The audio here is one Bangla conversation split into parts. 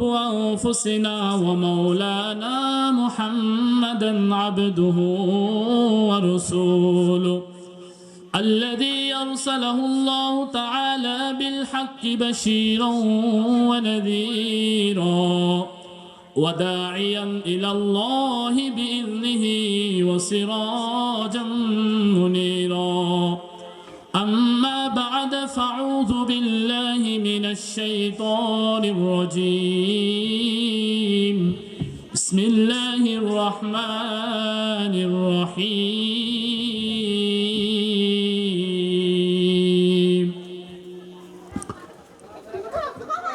رب أنفسنا ومولانا محمدا عبده ورسوله الذي أرسله الله تعالى بالحق بشيرا ونذيرا وداعيا إلى الله بإذنه وسراجا منيرا أما بعد فأعوذ من الشيطان الرجيم. بسم الله الرحمن الرحيم.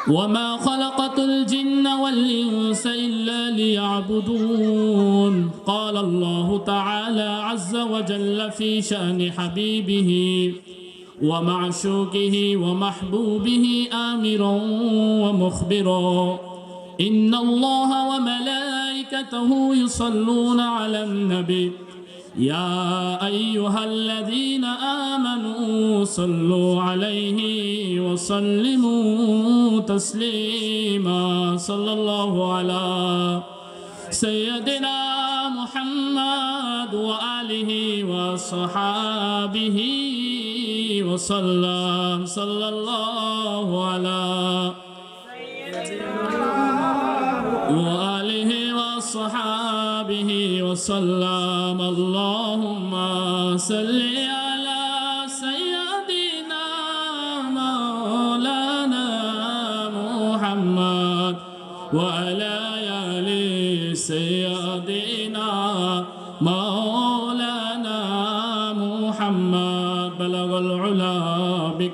وما خلقت الجن والإنس إلا ليعبدون. قال الله تعالى عز وجل في شأن حبيبه. ومعشوقه ومحبوبه آمرا ومخبرا. إن الله وملائكته يصلون على النبي. يا أيها الذين آمنوا صلوا عليه وسلموا تسليما. صلى الله على سيدنا محمد وآله وصحابه وسلم صلى الله على وآله وصحابه وسلم. اللهم صل على سيدنا مولانا محمد وعلى آل سيدنا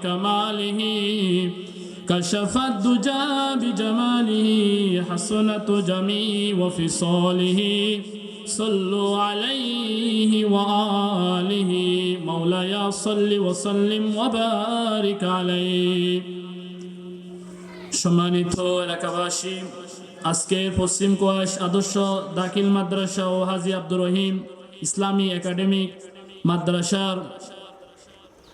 بكماله كشف الدجى بجماله حسنة جميع وفصاله صلوا عليه وآله مولاي صل وسلم وبارك عليه সম্মানিত এলাকাবাসী আজকের পশ্চিম কোয়াশ আদর্শ দাখিল মাদ্রাসা ও হাজি আব্দুর রহিম ইসলামী একাডেমিক মাদ্রাসার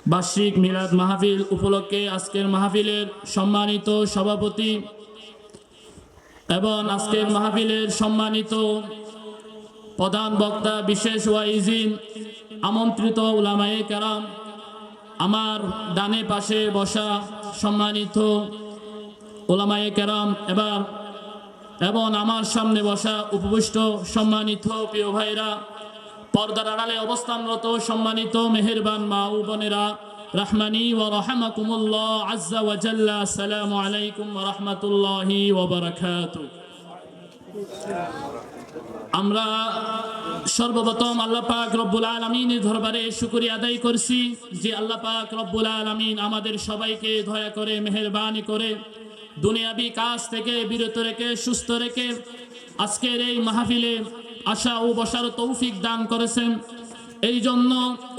বার্ষিক মিলাদ মাহফিল উপলক্ষে আজকের মাহফিলের সম্মানিত সভাপতি এবং আজকের মাহফিলের সম্মানিত প্রধান বক্তা বিশেষ ওয়াইজিন আমন্ত্রিত উলামায়ে কেরাম, আমার ডানে পাশে বসা সম্মানিত ওলামায়ে কেরাম এবার এবং আমার সামনে বসা উপবিষ্ট সম্মানিত প্রিয় ভাইরা পর্দার আড়ালে অবস্থানরত সম্মানিত মেহেরবান মা ও বোনেরা, রহমানি ও রহমাকুমুল্লাহ আজ্জা ওয়া জাল্লা, আসসালামু আলাইকুম রাহমাতুল্লাহি আমরা সর্বপ্রথম আল্লাহ পাক রব্বুল আলমিনের দরবারে শুকরিয়া আদায় করছি যে আল্লাহ পাক রব্বুল আলমিন আমাদের সবাইকে দয়া করে, মেহরবানি করে দুনিয়াবি কাজ থেকে বিরত রেখে, সুস্থ রেখে আজকের এই মাহফিলে আশা ও বসার তৌফিক দান করেছেন। এই জন্য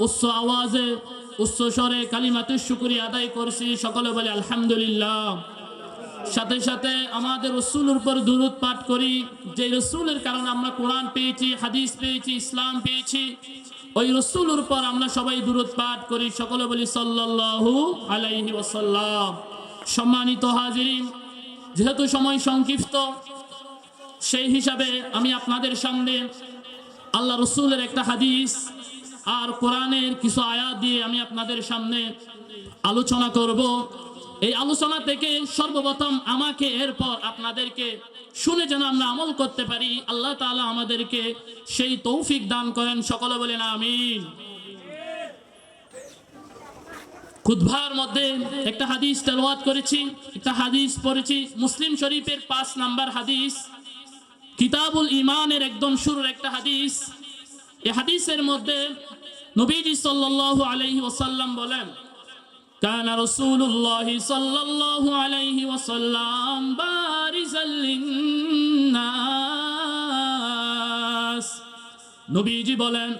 উচ্চ আওয়াজে, উচ্চ স্বরে কালিমাতে শুকুরি আদায় করছি। সকলে বলে আলহামদুলিল্লাহ। সাথে সাথে আমাদের রসুলের উপর দুরুদ পাঠ করি। যে রসুলের কারণে আমরা কোরআন পেয়েছি, হাদিস পেয়েছি, ইসলাম পেয়েছি, ওই রসুলের উপর আমরা সবাই দুরুদ পাঠ করি। সকলে বলি সাল্লাল্লাহু আলাইহি সম্মানিত হাজিরিন, যেহেতু সময় সংক্ষিপ্ত সেই হিসাবে আমি আপনাদের সামনে আল্লাহ রসুলের একটা হাদিস আর কোরআনের কিছু আয়াত দিয়ে আমি আপনাদের সামনে আলোচনা করব। এই আলোচনা থেকে সর্বপ্রথম আমাকে এরপর আপনাদেরকে শুনে যেন আমরা আমল করতে পারি, আল্লাহ তাআলা আমাদেরকে সেই তৌফিক দান করেন। সকলে বলেন আমিন। খুতবার মধ্যে একটা হাদিস তেলাওয়াত করেছি, একটা হাদিস পড়েছি, মুসলিম শরীফের পাঁচ নাম্বার হাদিস। কিতাবুল ইমানের একদম শুরুর একটা হাদিস এই হাদিসের মধ্যে নবীজি সাল্লাল্লাহু আলাইহি ওয়াসাল্লাম বলেন كان رسول الله صلى الله عليه وسلم بارزا للناس নবীজি বলেন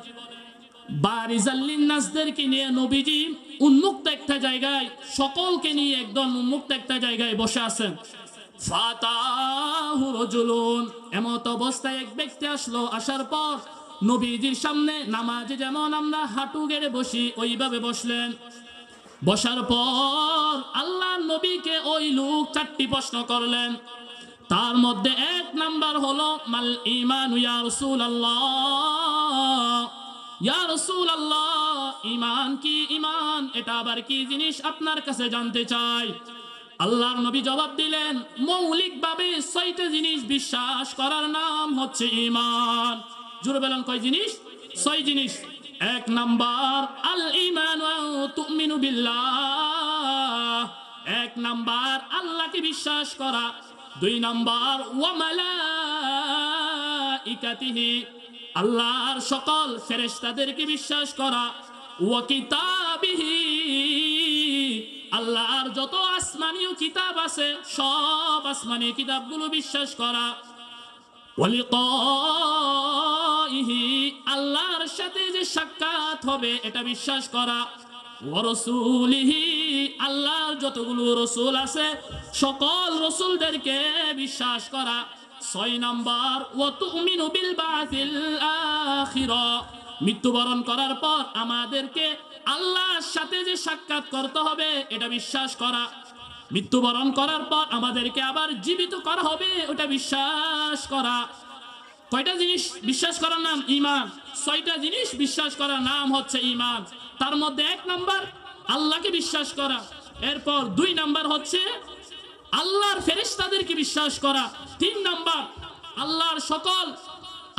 বারিজাল্লিন নাসদেরকে নিয়ে নবীজি উন্মুক্ত একটা জায়গায় সকলকে নিয়ে একদম উন্মুক্ত একটা জায়গায় বসে আছেন ফাতাহু রজুলুন। এমত অবস্থায় এক ব্যক্তি আসলো, আসার পর নবীজির সামনে নামাজে যেমন আমরা হাঁটু গেড়ে বসি, ওইভাবে বসলেন। বসার পর আল্লাহ নবীকে ওই লোক চারটি প্রশ্ন করলেন। তার মধ্যে এক নাম্বার হলো, মাল ইমান ইয়া রাসূলুল্লাহ? ইয়া রাসূলুল্লাহ ইমান কি ইমান এটা আবার কি জিনিস আপনার কাছে জানতে চাই? আল্লাহর নবী জবাব দিলেন, মৌলিকভাবে ছয়টা জিনিস বিশ্বাস করার নাম হচ্ছে ইমান জুড়ে বলেন কয় জিনিস? ছয় জিনিস। এক নাম্বার আল ইমান তুমিনু বিল্লাহ। এক নাম্বার, আল্লাহকে বিশ্বাস করা। দুই নাম্বার ওয়ামালাইকাতিহি আল্লাহর সকল ফেরেশতাদেরকে বিশ্বাস করা। ওয়া কিতাবিহি আল্লাহর যত আসমানীয় কিতাব আছে, সব আসমানীয় কিতাবগুলো বিশ্বাস করা। আল্লাহর সাথে যে সাক্ষাৎ হবে, এটা বিশ্বাস করা। ওরসুলিহি আল্লাহর যতগুলো রসুল আছে, সকল রসুলদেরকে বিশ্বাস করা। ছয় নাম্বার ও তুমিনু বিল বাতিল আখিরা। মৃত্যুবরণ করার পর আমাদেরকে আল্লাহর সাথে যে সাক্ষাৎ করতে হবে, এটা বিশ্বাস করা। মৃত্যুবরণ করার পর আমাদেরকে আবার জীবিত করা হবে, ওটা বিশ্বাস করা। কয়টা জিনিস বিশ্বাস করার নাম? ইমান ছয়টা জিনিস বিশ্বাস করার নাম হচ্ছে ইমান তার মধ্যে এক নাম্বার, আল্লাহকে বিশ্বাস করা। এরপর দুই নাম্বার হচ্ছে আল্লাহর ফেরেশতাদেরকে বিশ্বাস করা। তিন নাম্বার, আল্লাহর সকল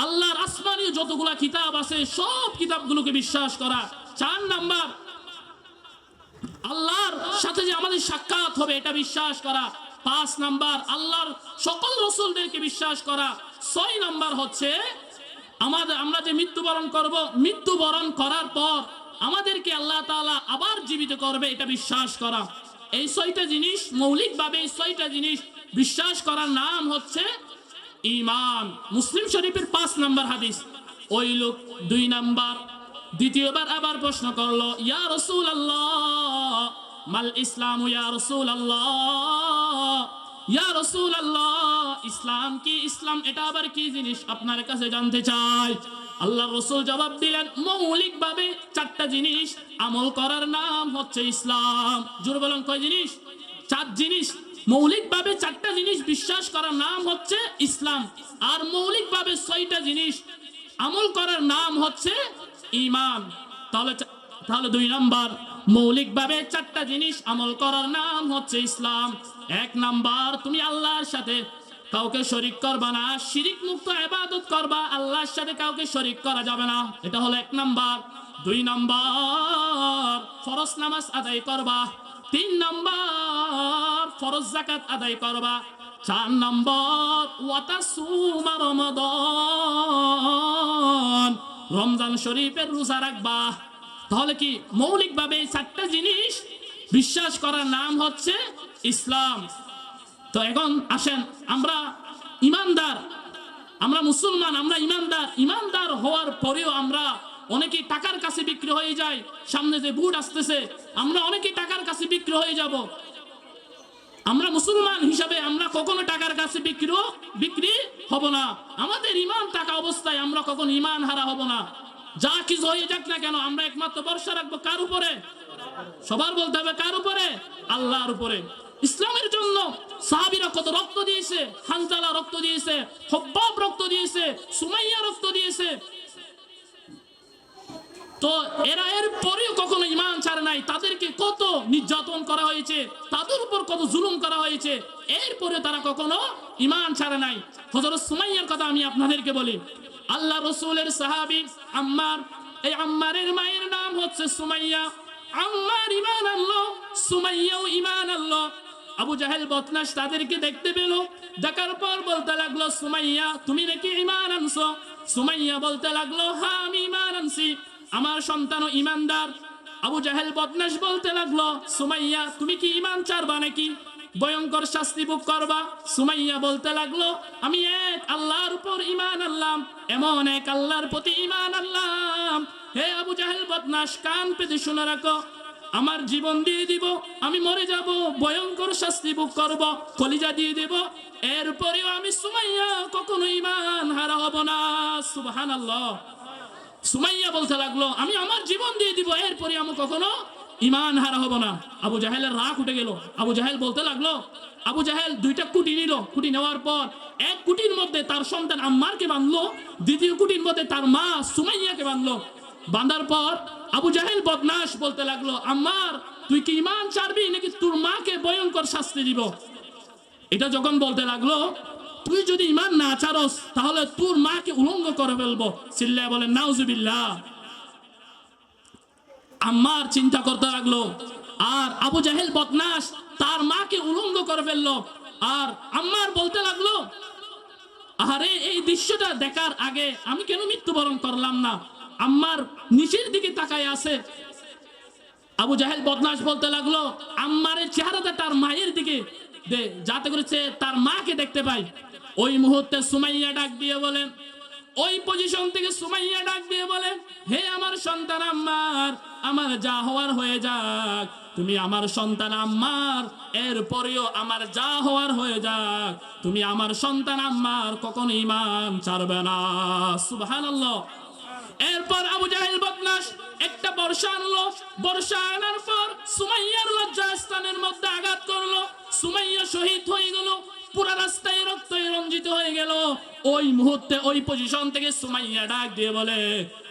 আল্লাহর আসমানীয় যতগুলা কিতাব আছে, সব কিতাবগুলোকে বিশ্বাস করা। চার নাম্বার, আল্লাহর সাথে যে আমাদের সাক্ষাৎ হবে, এটা বিশ্বাস করা। পাঁচ নাম্বার, আল্লাহর সকল রসুলদেরকে বিশ্বাস করা। ছয় নাম্বার হচ্ছে, আমাদের, আমরা যে মৃত্যুবরণ করব, মৃত্যুবরণ করার পর আমাদেরকে আল্লাহ তাআলা আবার জীবিত করবে, এটা বিশ্বাস করা। এই ছয়টা জিনিস মৌলিকভাবে, এই ছয়টা জিনিস বিশ্বাস করার নাম হচ্ছে ইমান মুসলিম শরীফের পাঁচ নাম্বার হাদিস। ওই লোক দুই নাম্বার, দ্বিতীয়বার আবার প্রশ্ন করল, ইয়া রসুল আল্লাহ মাল ইসলাম ইয়া রসুল আল্লাহ ইয়া রসুল আল্লাহ ইসলাম কি ইসলাম? এটা আবার কি জিনিস? আপনার কাছে জানতে চাই। আল্লাহ রসুল জবাব দিলেন মৌলিক ভাবে চারটা জিনিস, আমল করার নাম হচ্ছে ইসলাম। জোর বলেন, কয় জিনিস? চার জিনিস। মৌলিকভাবে চারটা জিনিস বিশ্বাস করার নাম হচ্ছে ইসলাম। আর মৌলিকভাবে ছয়টা জিনিস আমল করার নাম হচ্ছে ইমান। তাহলে তাহলে দুই নাম্বার, মৌলিকভাবে চারটা জিনিস আমল করার নাম হচ্ছে ইসলাম। এক নাম্বার, তুমি আল্লাহর সাথে কাউকে শরিক করবা না শিরিক মুক্ত ইবাদত করবা, আল্লাহর সাথে কাউকে শরিক করা যাবে না। এটা হলো এক নাম্বার। দুই নাম্বার, ফরজ নামাজ আদায় করবা তিন নম্বর ফরজ জাকাত আদায় করবা। চার নম্বর ওয়াতাসুমা রমাদান। রমজান শরীফের রোজা রাখবা। তাহলে কি মৌলিকভাবে এই চারটা জিনিস বিশ্বাস করার নাম হচ্ছে ইসলাম। তো এখন আসেন, আমরা ইমানদার, আমরা মুসলমান, আমরা ইমানদার ইমানদার হওয়ার পরেও আমরা অনেকেই টাকার কাছে বিক্রি হয়ে যায়, সামনে যে বুট আসতেছে, আমরা অনেকেই টাকার কাছে বিক্রি হয়ে যাব। আমরা মুসলমান হিসাবে আমরা কখনো টাকার কাছে বিক্রি বিক্রি হব না। আমাদের ইমান টাকা অবস্থায় আমরা কখনো ইমান হারা হব না। যা কিছু হয়ে যাক না কেন, আমরা একমাত্র ভরসা রাখব কার উপরে? সবার বলতে হবে কার উপরে? আল্লাহর উপরে। ইসলামের জন্য সাহাবিরা কত রক্ত দিয়েছে, হানজালা রক্ত দিয়েছে, হব্বাব রক্ত দিয়েছে, সুমাইয়া রক্ত দিয়েছে। তো এরা এর পরেও কখনো ইমান ছাড়ে নাই। তাদেরকে কত নির্যাতন করা হয়েছে, তাদের উপর কত জুলুম করা হয়েছে এরপরে তারা কখনো ইমান ছাড়ে নাই। হজরত সুমাইয়ার কথা আমি আপনাদেরকে বলি। আল্লাহ রসুলের সাহাবি আম্মার, এই আম্মারের মায়ের নাম হচ্ছে সুমাইয়া। আম্মার ইমান আনলো, সুমাইয়াও ইমান আনলো। আবু জাহেল বদনাস তাদেরকে দেখতে পেল, দেখার পর বলতে লাগল, সুমাইয়া, তুমি নাকি ইমান আনছো? সুমাইয়া বলতে লাগল হ্যাঁ আমি ইমান আনছি। আমার সন্তানও ইমানদার। আবু জাহেল বদনাস বলতে লাগল, সুমাইয়া, তুমি কি ইমান চারবা নাকি? ভয়ঙ্কর শাস্তি ভোগ করবা। সুমাইয়া বলতে লাগল, আমি এক আল্লাহর উপর ইমান আনলাম, এমন এক আল্লাহর প্রতি ইমান আনলাম। হে আবু জাহেল বদনাস কান পেতে শুনে রাখো, আমার জীবন দিয়ে দিব, আমি মরে যাব, ভয়ঙ্কর শাস্তি ভোগ করব, কলিজা দিয়ে দেব। এরপরেও আমি সুমাইয়া কখনো ইমান হারা হব না। সুবহানাল্লাহ। সুমাইয়া বলতে লাগল, আমি আমার জীবন দিয়ে দিব এরপরে আমি কখনো ইমান হারা হব না। আবু জাহেলের রাগ উঠে গেল। আবু জাহেল বলতে লাগল, আবু জাহেল দুইটা কুটি নিল। কুটি নেওয়ার পর এক কুটির মধ্যে তার সন্তান আম্মারকে বাঁধলো, দ্বিতীয় কুটির মধ্যে তার মা সুমাইয়াকে বাঁধলো। বাঁধার পর আবু জাহেল বদমাস বলতে লাগল, আম্মার, তুই কি ইমান চারবি নাকি তোর মাকে ভয়ঙ্কর শাস্তি দিব? এটা যখন বলতে লাগল তুই যদি ইমান না ছাড়স, তাহলে তোর মাকে উলঙ্গ করে ফেলব। সিল্লা বলে, নাউজুবিল্লাহ। আম্মার চিন্তা করতে লাগল, আর আবু জাহেল বদনাস তার মাকে উলঙ্গ করে ফেলল। আর আম্মার বলতে লাগল, আরে, এই দৃশ্যটা দেখার আগে আমি কেন মৃত্যুবরণ করলাম না? আম্মার নিচের দিকে তাকায় আছে। আবু জাহেল বদনাস বলতে লাগল, আম্মারের চেহারাটা তার মায়ের দিকে যাতে করেছে তার মাকে দেখতে পাই ওই মুহূর্তে সুমাইয়া ডাক দিয়ে বলেন, ওই পজিশন থেকে সুমাইয়া ডাক দিয়ে বলেন, হে আমার সন্তান আম্মার, আমার যা হওয়ার হয়ে যাক, তুমি আমার সন্তান আম্মার, এরপরেও আমার যা হওয়ার হয়ে যাক, তুমি আমার সন্তান আম্মার কখনো ইমান ছাড়বে না। সুবহানাল্লাহ। এরপর আবু জাহেল বদমাস একটা বর্ষা আনলো। বর্ষা আনার পর সুমাইয়ার লজ্জাস্থানের মধ্যে আঘাত করল। সুমাইয়া শহীদ হয়ে গেল। পুরা রাস্তায় রক্ত রঞ্জিত হয়ে গেল। ওই মুহূর্তে ওই পজিশন থেকে সুমাইয়া ডাক দিয়ে বলে,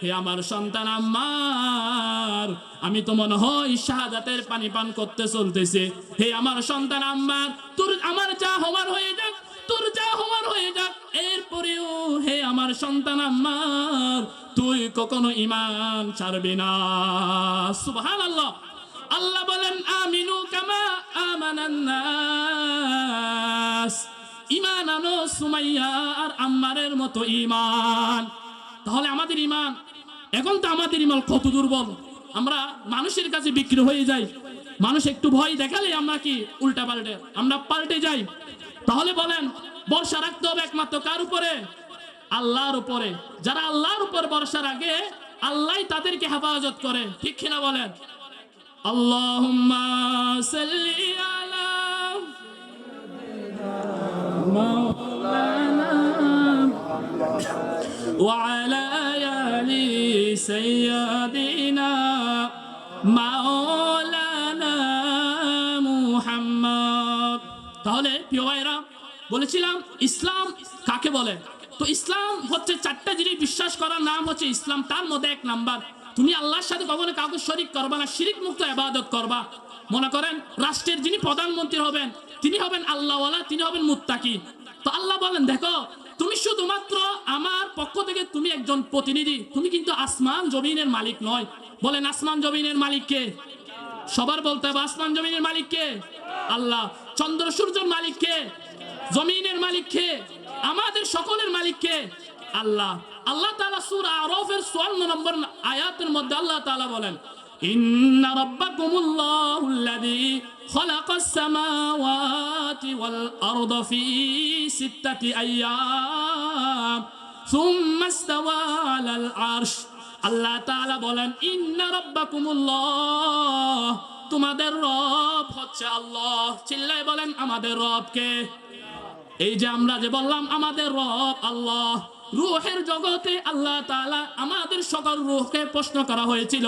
হে আমার সন্তান আম্মার, আমি তো মনে হয় শাহাদাতের পানি পান করতে চলতেছে। হে আমার সন্তান আম্মার, তোর আমার যা হওয়ার হয়ে যাক, তোর যা হওয়ার হয়ে যাক। এরপরেও হে আমার সন্তান আম্মার, তুই কখনো ইমান ছাড়বি না। সুবহান আল্লাহ বলেন, আমিনু কামা আমানান নাস। ইমান আনো সুমাইয়া আর আম্মারের মতো ইমান তাহলে আমাদের ইমান এখন তো আমাদের ইমান কত দুর্বল। আমরা মানুষের কাছে বিক্রি হয়ে যাই। মানুষ একটু ভয় দেখালে আমরা কি উল্টা পাল্টে, আমরা পাল্টে যাই। তাহলে বলেন বর্ষা রাখতে হবে একমাত্র কার উপরে? আল্লাহর উপরে। যারা আল্লাহর উপর বর্ষা রাখে, আল্লাহ তাদেরকে হেফাজত করে। ঠিক কিনা বলেন? আল্লাহুম্মা সাল্লি আলা মাওলানা وعلى آل سيدنا মাওলানা মুহাম্মদ তাহলে প্রিয় ভাইরা বলেছিলাম ইসলাম কাকে বলে তো ইসলাম হচ্ছে চারটা জিনিস বিশ্বাস করার নাম হচ্ছে ইসলাম তার মধ্যে এক নাম্বার তুমি আল্লাহর সাথে কখনো কাউকে শরিক করবা না শিরিক মুক্ত ইবাদত করবা। মনে করেন, রাষ্ট্রের যিনি প্রধানমন্ত্রী হবেন, তিনি হবেন আল্লাহওয়ালা, তিনি হবেন মুত্তাকি। তো আল্লাহ বলেন, দেখো, তুমি শুধুমাত্র আমার পক্ষ থেকে তুমি একজন প্রতিনিধি। তুমি কিন্তু আসমান জমিনের মালিক নয়। বলেন, আসমান জমিনের মালিক কে? সবার বলতে হবে, আসমান জমিনের মালিক কে? আল্লাহ, চন্দ্র, সূর্যের মালিক কে? জমিনের মালিক কে? আমাদের সকলের মালিক কে? আল্লাহ আল্লাহ তাআলা সূরা আরাফের 54 নম্বর আয়াতের মধ্যে আল্লাহ তাআলা বলেন, ইন্না রাব্বাকুমুল্লাহুল্লাযী খালাকাস সামাওয়াতি ওয়াল আরদা ফি সিত্তাতি আইয়াম সুম্মা ইস্তাওয়া আলাল আরশ। আল্লাহ তাআলা বলেন, ইন্না রাব্বাকুমুল্লাহ, তোমাদের রব হচ্ছে আল্লাহ। চিল্লায় বলেন, আমাদের রব কে এই যে আমরা যে বললাম, আমাদের রব আল্লাহ। রুহের জগতে আল্লাহ তাআলা আমাদের সকল রুহকে প্রশ্ন করা হয়েছিল,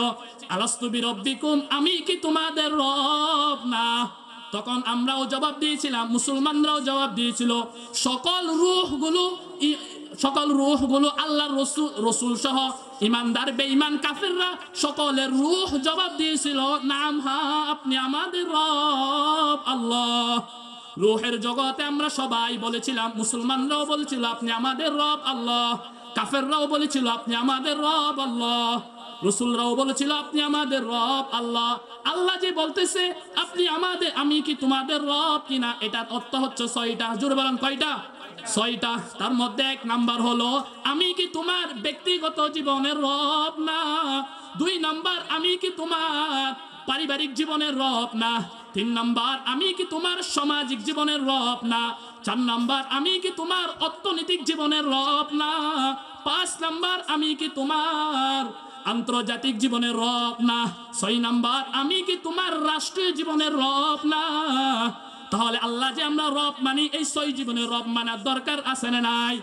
আলাস্তু বিরব্বিকুম? আমি কি তোমাদের রব না? তখন আমরাও জবাব দিয়েছিলাম, মুসলমানরাও জবাব দিয়েছিল, সকল রুহগুলো সকল রুহগুলো আল্লাহর রসুল রসুল সহ ইমানদার, বেঈমান, কাফেররা সকলের রুহ জবাব দিয়েছিল, নাম হা, আপনি আমাদের রব, আল্লাহ। রুহের জগতে আমরা সবাই বলেছিলাম, মুসলমানরাও বলেছিল, আপনি আমাদের রব, আল্লাহ। কাফেররাও বলেছিল, আপনি আমাদের রব, আল্লাহ। রসুলরাও বলেছিল, আপনি আমাদের রব, আল্লাহ। আল্লাহ যে বলতেছে, আপনি আমাদের, আমি কি তোমাদের রব কিনা? এটার অর্থ হচ্ছে ছয়টা। জোরে বলেন, কয়টা? ছয়টা। তার মধ্যে এক নাম্বার হলো, আমি কি তোমার ব্যক্তিগত জীবনের রব না? দুই নাম্বার, আমি কি তোমার পারিবারিক জীবনের রব না? তিন নাম্বার, আমি কি তোমার সামাজিক জীবনের রব না? চার নাম্বার, আমি কি তোমার অর্থনৈতিক জীবনের রব না? পাঁচ নাম্বার, আমি কি তোমার আন্তর্জাতিক জীবনের রব না? ছয় নাম্বার, আমি কি তোমার রাষ্ট্রীয় জীবনের রব না? তাহলে আল্লাহ যে আমরা রব মানি, এই ছয় জীবনের রব মানার দরকার আছে না নাই?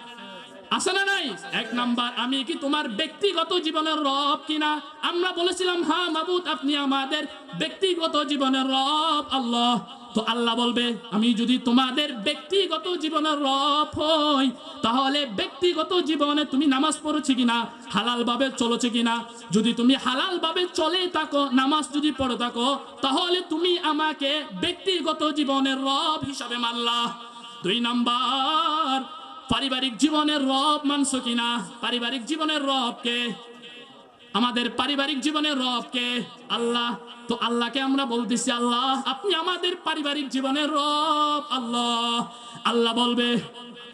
আছে না নাই? এক নাম্বার, আমি কি তোমার ব্যক্তিগত জীবনের রব কিনা? আমরা বলেছিলাম হ্যাঁ মাবুদ, আপনি আমাদের ব্যক্তিগত জীবনের রব, আল্লাহ। তো আল্লাহ বলবে, আমি যদি তোমাদের ব্যক্তিগত জীবনের রব হই, তাহলে ব্যক্তিগত জীবনে তুমি নামাজ পড়েছি কিনা? হালাল ভাবে চলেছে কিনা? যদি তুমি হালাল ভাবে চলে থাকো, নামাজ যদি পড়ে থাকো, তাহলে তুমি আমাকে ব্যক্তিগত জীবনের রব হিসাবে মানলা। দুই নাম্বার পারিবারিক জীবনের রব মানছো কিনা? পারিবারিক জীবনের রবকে আমাদের পারিবারিক জীবনের রবকে আল্লাহ। তো আল্লাহকে আমরা বলতেছি, আল্লাহ, আপনি আমাদের পারিবারিক জীবনের রব, আল্লাহ। আল্লাহ বলবে,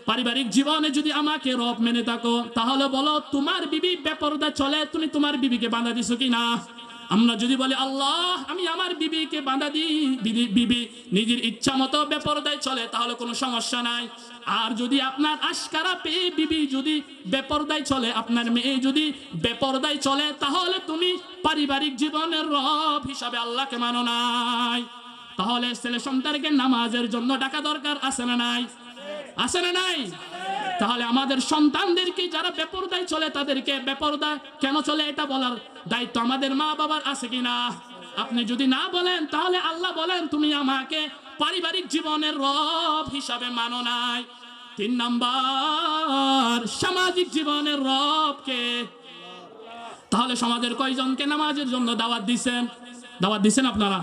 পারিবারিক জীবনে যদি আমাকে রব মেনে থাকো, তাহলে বলো, তোমার বিবি বেপরদা চলে, তুমি তোমার বিবিকে বাঁধা দিছো কিনা? আমরা যদি বলি, আল্লাহ, আমি আমার বিবিকে বাঁধা দিই, বিবি নিজের ইচ্ছা মতো বেপরদায় চলে, তাহলে কোনো সমস্যা নাই। আর যদি আপনার আশকারা পেয়ে বিবি যদি বেপরদায় চলে, আপনার মেয়ে যদি বেপরদায় চলে, তাহলে তুমি পারিবারিক জীবনের রব হিসাবে আল্লাহকে মানো নাই। তাহলে ছেলে সন্তানকে নামাজের জন্য ডাকা দরকার আছে না নাই? আছে না নাই? তাহলে আমাদের সন্তানদেরকে যারা বেপরদায় চলে তাদেরকে বেপরদা কেন চলে এটা বলার দায়িত্ব আমাদের মা বাবার আছে কিনা? আপনি যদি না বলেন, তাহলে আল্লাহ বলেন, তুমি আমাকে পারিবারিক জীবনের রব হিসাবে মানো নাই। তিন নাম্বার, সামাজিক জীবনের রবকে। তাহলে সমাজের কয়জনকে নামাজের জন্য দাওয়াত দিছেন? দাওয়াত দিছেন আপনারা?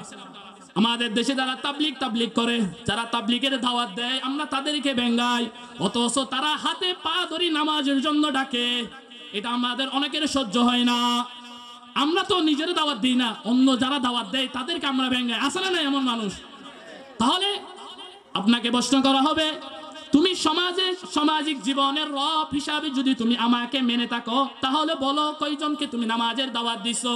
আমাদের দেশে যারা তাবলিক তাবলিক করে, যারা তাবলিকের দাওয়াত দেয়, আমরা তাদেরকে বেঙ্গাই অথচ তারা হাতে পা ধরি নামাজের জন্য ডাকে। এটা আমাদের অনেকের সহ্য হয় না। আমরা তো নিজের দাওয়াত দিই না, অন্য যারা দাওয়াত দেয়, তাদেরকে আমরা বেঙ্গাই আসলে না এমন মানুষ? তাহলে আপনাকে প্রশ্ন করা হবে তুমি সমাজে সামাজিক জীবনের রব হিসাবে যদি তুমি আমাকে মেনে থাকো, তাহলে বলো কয়জনকে তুমি নামাজের দাওয়াত দিছো?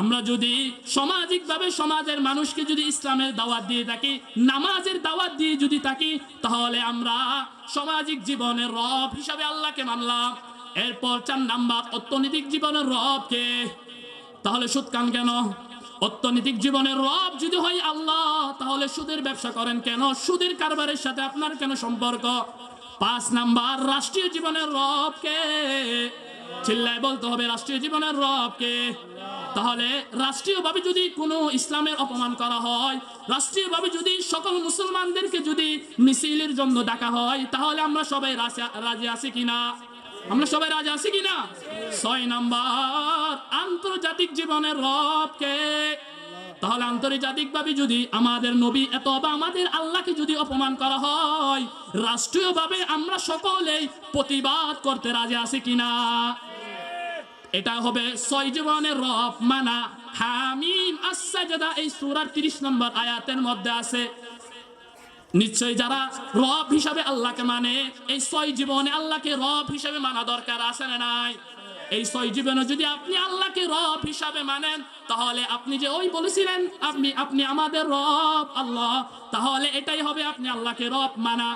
আমরা যদি সামাজিকভাবে সমাজের মানুষকে যদি ইসলামের দাওয়াত দিয়ে থাকি, নামাজের দাওয়াত দিয়ে যদি থাকি, তাহলে আমরা সামাজিক জীবনের রব হিসাবে আল্লাহকে মানলাম। এরপর চার নাম্বার, অর্থনৈতিক জীবনের রবকে। তাহলে সুদ কান কেন? অর্থনৈতিক জীবনের রব যদি হয় আল্লাহ, তাহলে সুদের ব্যবসা করেন কেন? সুদের কারবারের সাথে আপনার কেন সম্পর্ক? পাঁচ নাম্বার, রাষ্ট্রীয় জীবনের রবকে চিল্লায় বলতে হবে, রাষ্ট্রীয় জীবনের রবকে তাহলে রাষ্ট্রীয়ভাবে যদি কোনো ইসলামের অপমান করা হয়, রাষ্ট্রীয়ভাবে যদি সকল মুসলমানদেরকে যদি মিছিলের জন্য ডাকা হয়, তাহলে আমরা সবাই রাজি- আছি কিনা? আমরা সবাই রাজি আছি কিনা? ছয় নাম্বার, আন্তর্জাতিক জীবনের রবকে। তাহলে আন্তর্জাতিক ভাবে যদি আমাদের নবী এত বা আমাদের আল্লাহকে যদি অপমান করা হয়, রাষ্ট্রীয়ভাবে আমরা সকলেই প্রতিবাদ করতে রাজি আছি কিনা? এটা হবে ছয় জীবনের রব মানা। হামিম আসাজাদা এই সূরার 30 নম্বর আয়াতের মধ্যে আছে নিশ্চয় যারা রব হিসাবে আল্লাহকে মানে এই ছয় জীবনে আল্লাহকে রব হিসাবে মানা দরকার আছে না নাই? এই ছয় জীবনে যদি আপনি আল্লাহকে রব হিসাবে মানেন, তাহলে আপনি যে ওই বলেছিলেন, আপনি আপনি আমাদের রব, আল্লাহ, তাহলে এটাই হবে আপনি আল্লাহকে রব মানা।